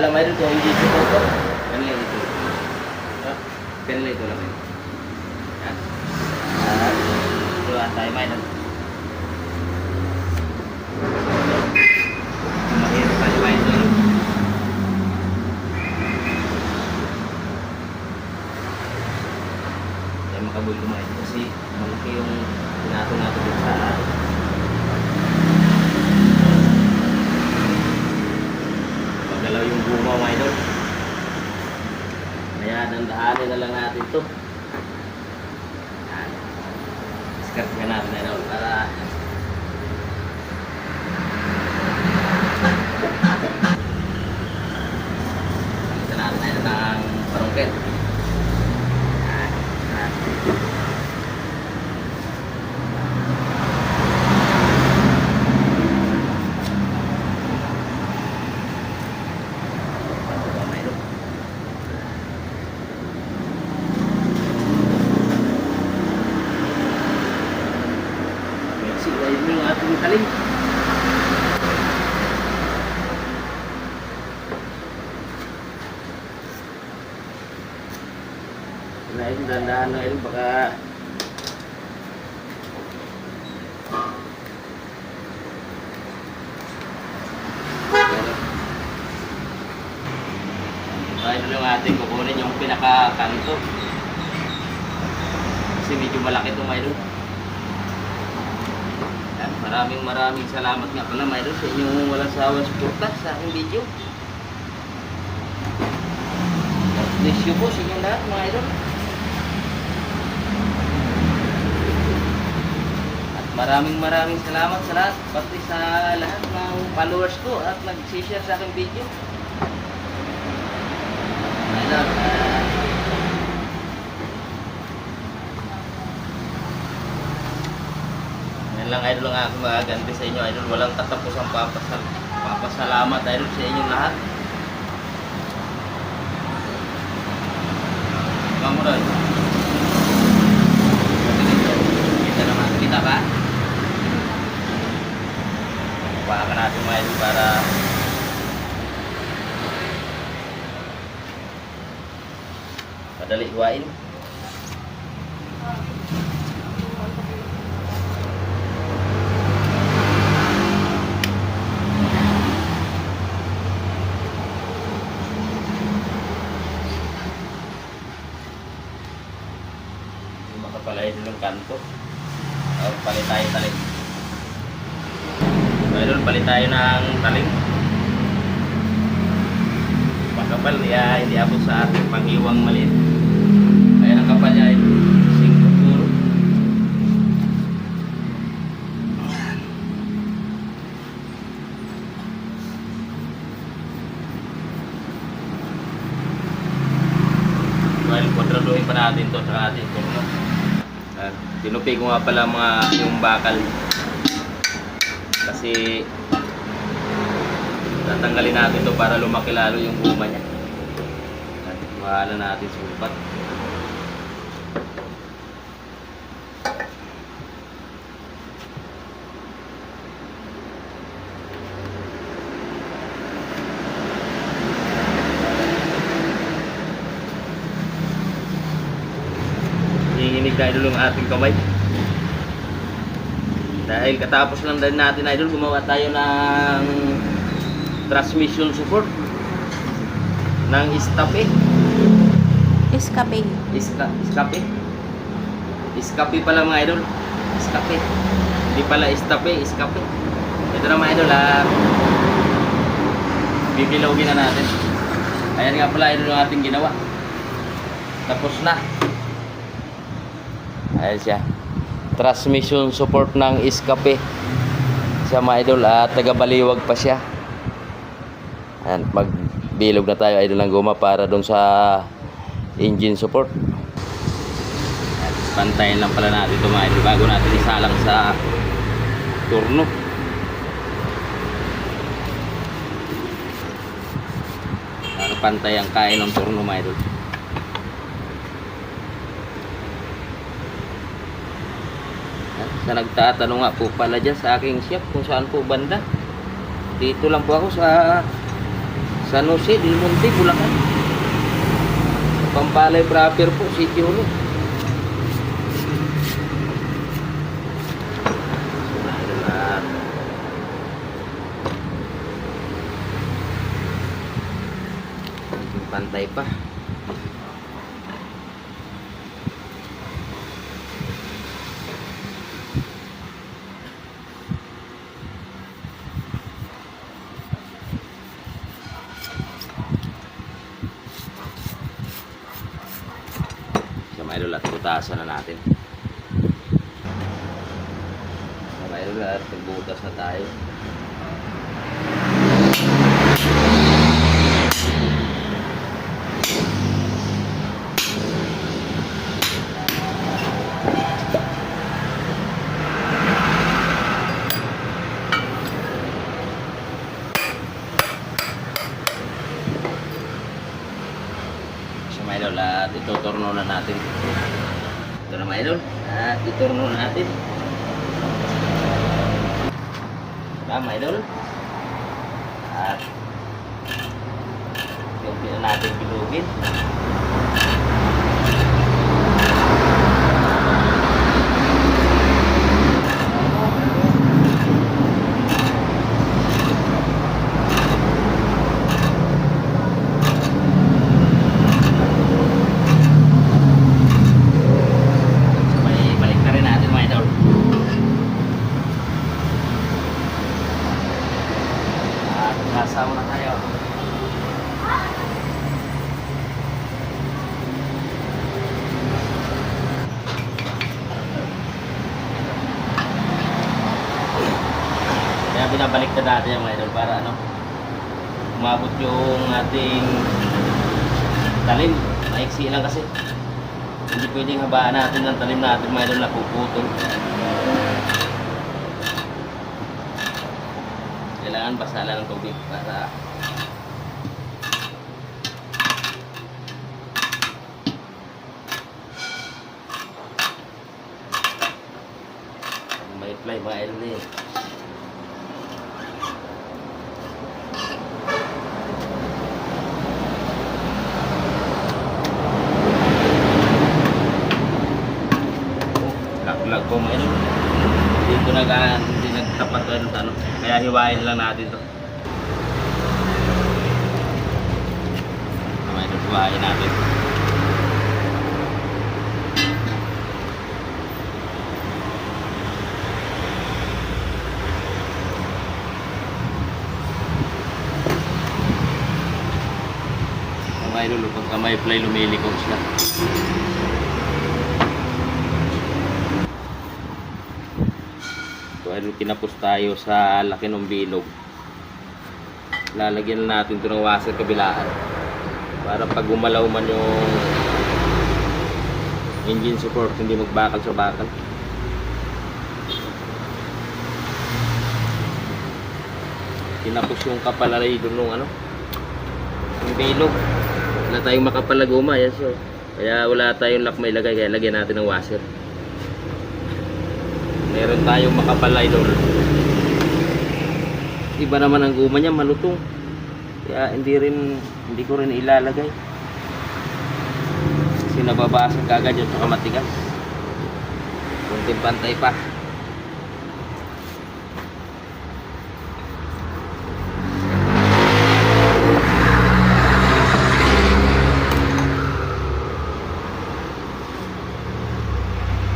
lang. yun. Yan. Ah, gawa tayo mga idol. Mahirap tayo mga idol. Kaya makabul kumain kasi malaki yung tinato natin dito sa Magalaw yung bunga mga idol. Kaya dandahanin na lang natin to. Yan. Discard nga natin na idol para Palitan natin na idol ng parungkit. Yan. Yan. Bago ba mayroon? Merci, ayun yung ating talim. Kinain, dandahan na yun, baka Kaya lang ating kukunin yung pinaka-kanto. Kasi medyo malaki itong mayroon. Yan, maraming maraming salamat nga pala mayroon sa inyong walang sawang suporta sa aking video. Bless you po sa inyong lahat mga. Maraming maraming salamat sa lahat, pati sa lahat ng followers ko at nag-share sa aking video. Idol, ah, yan lang idol ang aking magaganti sa inyo idol. Walang katapos ang papasal papasalamat idol sa inyong lahat. Kamu rin. Kita naman. Kita ka? Baka natin mga idol para madali huwain. Yung makapalay din ng kanto. O, palit tayo talim. Idol, palit tayo ng talim. Makapal, ya, hindi abot sa ating panghiwang maliit. Kaya ang kapal niya ay 5 puro. Well, kontraduhin pa natin to sa ating turno. At tinupi ko nga pala mga yung bakal. Kasi tatanggalin natin to para lumaki lalo yung guma niya. At mahala natin supat. Nanginginig na idol ang ating kamay. Dahil katapos lang din natin idol, gumawa tayo ng transmission support ng istape. Escape. Iska, iskape. Iskape pala mga idol. Iskape. Hindi pala istape, iskape. Ito na mga idol ha. Bibilawin na natin. Ayan nga pala idol ang ating ginawa. Tapos na. Ayan siya. Transmission support ng iskape. Siya mga idol at tagabaliwag pa siya. Ayan, magbilog na tayo idol ng guma para dun sa engine support. At pantayin lang pala natin ito mga idol bago natin isalang sa turno. Para pantay ang kain ng turno mga idol. Sa nagtatanong nga po pala dyan sa aking chef kung saan po banda. Dito lang po ako sa San Jose del Monte, Bulacan. Pampalay proper po, City Hall. Pantay pa. Idol at butasan na natin. Mga idol at magbutas na tayo. Sa mga idol at ituturno na natin. Ito na mga idol. At iturno na natin. Tama mga idol. At yung na natin bilugin. May balik na rin natin mga idol. At kasama na tayo. Kaya binabalik na natin yung idol para ano umabot yung ating talim. Maiksi lang kasi. Hindi pwedeng habaan natin ng talim natin mga idol na puputol. Kailangan basalan ng tubig para may fly mga idol eh. Mga idol. Dito nag hindi nagtapat ko sa ano. Kaya hiwain lang natin to. Mga idol, hiwain natin. Mga idol, pagka may fly lumilikog siya. So, idol, kinapos tayo sa laki ng bilog. Lalagyan na natin ito ng washer kabilaan. Para pag gumalaw man yung engine support, hindi magbakal sa bakal. Kinapos yung kapalaray doon nung ano, yung bilog. Wala tayong makapalaguma, yes sir. Kaya wala tayong lock may lagay, kaya lagyan natin ng washer meron tayong makapalay doon iba naman ang guma niya malutong. Kaya hindi rin hindi ko rin ilalagay. Kasi nababasag kagad yun saka matigas. Kunting pantay pa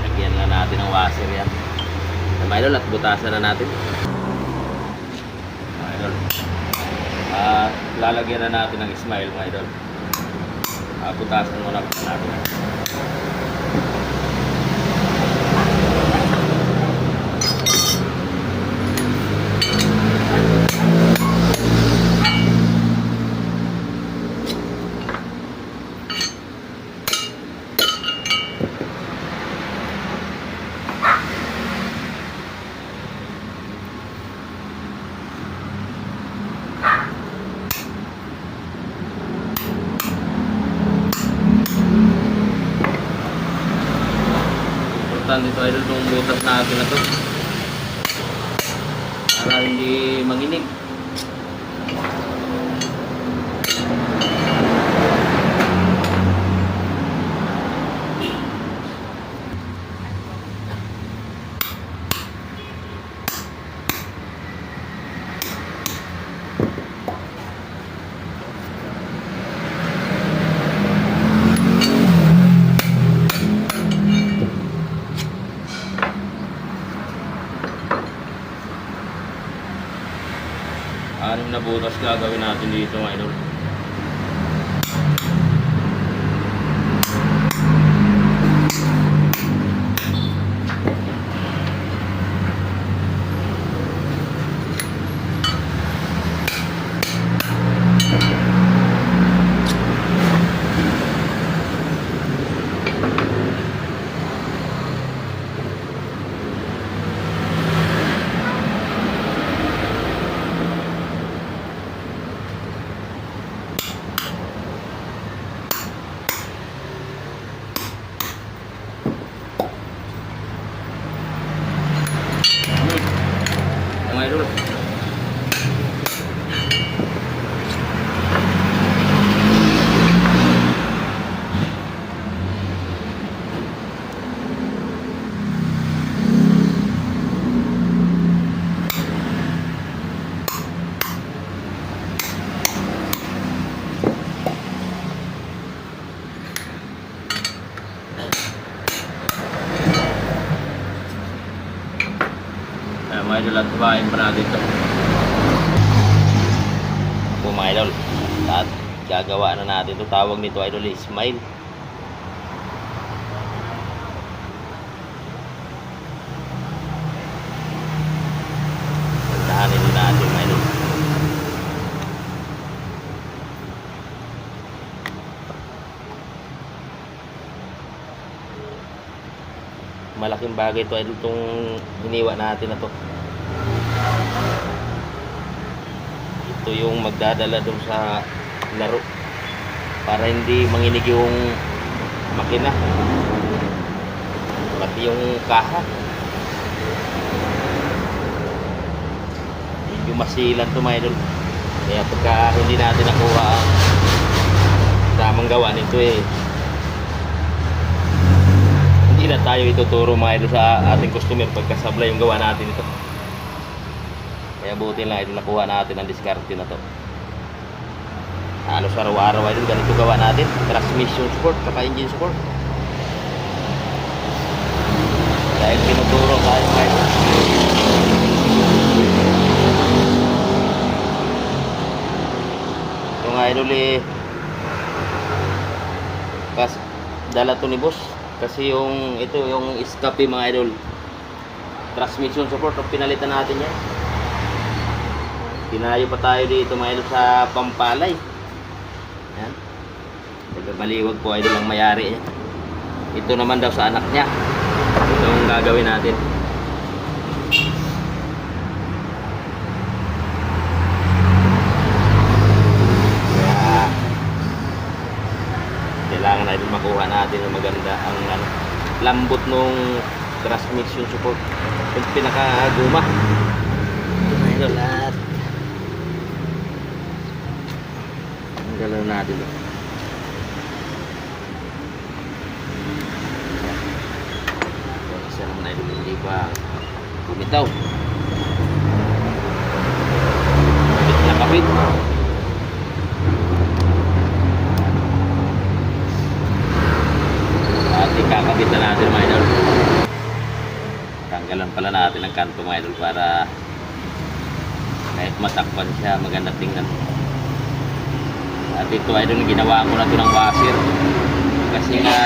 lagyan na natin ng washer yan mga idol at butasan na natin. Mga idol. At lalagyan na natin ng smile mga idol. Ah, butasan muna po natin balatan dito idol itong butas natin na to. Para hindi manginig. Anim na butas gagawin natin dito mga idol. Mga idol. At kumain pa natin ito. Ako mga idol. At gagawa na natin ito. Tawag nito idol Ismail. Tandaanin din natin mga malaking bagay ito idol itong hiniwa natin na to ito yung magdadala dun sa laro para hindi manginig yung makina. Pati yung kaha. Medyo masilan to mga idol. Kaya pagka hindi natin nakuha ang tamang gawa nito eh hindi na tayo ituturo mga idol sa ating customer pagkasablay yung gawa natin ito. Kaya buti lang idol nakuha natin ang diskarte na to. Halos araw-araw idol ganito gawa natin. Transmission support, saka engine support. Dahil tinuturo tayo mga idol. Ito nga idol eh. Kas, dala to ni boss kasi yung ito yung escape mga idol transmission support pinalitan natin yan pinayo pa tayo dito mga idol sa Pampalay. Yan Tagabaliwag po idol ang mayari ito naman daw sa anak niya. Ito ang gagawin natin. Kaya kailangan na din makuha natin yung maganda ang ano, lambot nung transmission support. Yung pinakaguma. Ito lahat galaw natin oh. Yung isa naman na idol, hindi pa bumitaw kapit na kapit At ikakabit na natin mga idol. Tanggalan pala natin ang kanto mga idol para kahit matakpan siya maganda tingnan. At ito idol ginawa ko na ito ng washer. Kasi nga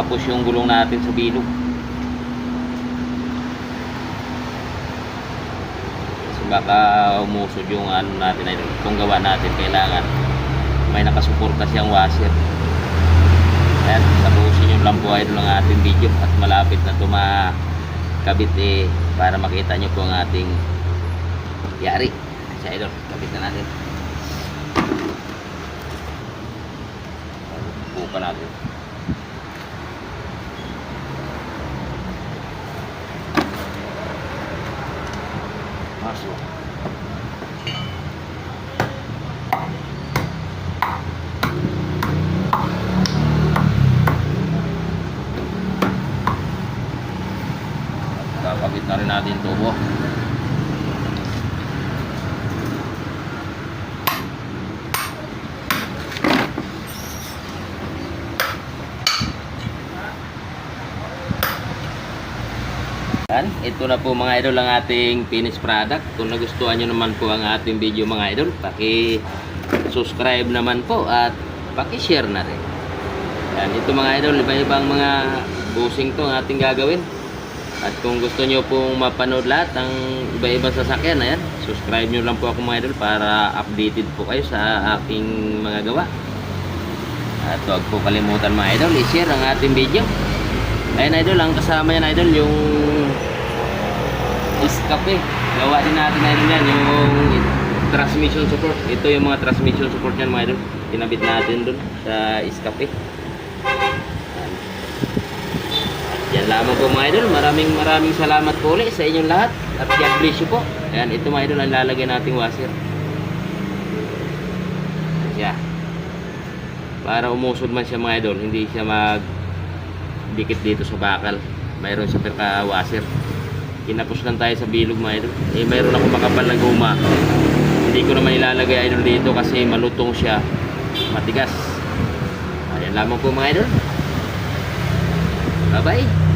kapos yung gulong natin sa bilog. Kasi baka umusod yung ano natin idol. Kung gawa natin kailangan may nakasuporta siyang washer. Ayan, tapusin yung lampo idol ng ating video at malapit na tumakabit eh para makita nyo po ang ating yari. Sa idol, kabit na natin. pa natin. Maso. At na rin natin tubo. Ito na po mga idol ang ating finished product. Kung nagustuhan nyo naman po ang ating video mga idol, paki-subscribe naman po at paki-share na rin. Yan, ito mga idol, iba-ibang mga busing to ang ating gagawin. At kung gusto nyo pong mapanood lahat ng iba-ibang sasakyan, ayan, subscribe nyo lang po ako mga idol para updated po kayo sa aking mga gawa. At huwag po kalimutan mga idol, i-share ang ating video. Ayun idol, ang kasama yan idol, yung iskape. Gawa din natin idol yan, yung transmission support. Ito yung mga transmission support yan mga idol. Tinabit natin dun sa iskape. Yan lamang po mga idol. Maraming maraming salamat po ulit sa inyong lahat. At God bless you po. Ayan, ito mga idol ang lalagay nating washer. Siya. Para umusod man siya mga idol, hindi siya mag dikit dito sa bakal. Mayroon siya perka washer. Kinapos lang tayo sa bilog mga. Eh, mayroon ako makapal na guma. Hindi ko naman ilalagay idol dito kasi malutong siya. Matigas. Ayan lamang po mga idol. Bye-bye.